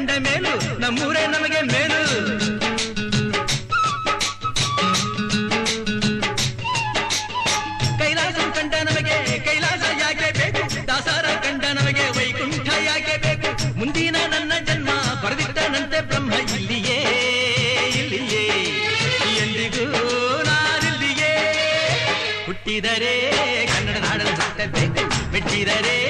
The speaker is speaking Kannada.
ಕಂಡ ಮೇಲು, ನಮ್ಮೂರೇ ನಮಗೆ ಮೇಲು. ಕೈಲಾಸ ಕಂಡ ನಮಗೆ, ಕೈಲಾಸ ಯಾಕೆ ಬೇಕು? ದಾಸರ ಕಂಡ ನಮಗೆ, ವೈಕುಂಠ ಯಾಕೆ ಬೇಕು? ಮುಂದಿನ ನನ್ನ ಜನ್ಮ ಬರೆದಿಟ್ಟನಂತೆ ಬ್ರಹ್ಮ ಇಲ್ಲಿಯೇ ಇಲ್ಲಿಯೇ. ಎಂದಿಗೂ ನಾನಿಲ್ಲಿಯೇ. ಹುಟ್ಟಿದರೆ ಕನ್ನಡ ನಾಡನ್ನು ಸುತ್ತಬೇಕು ಬಿಟ್ಟಿದರೆ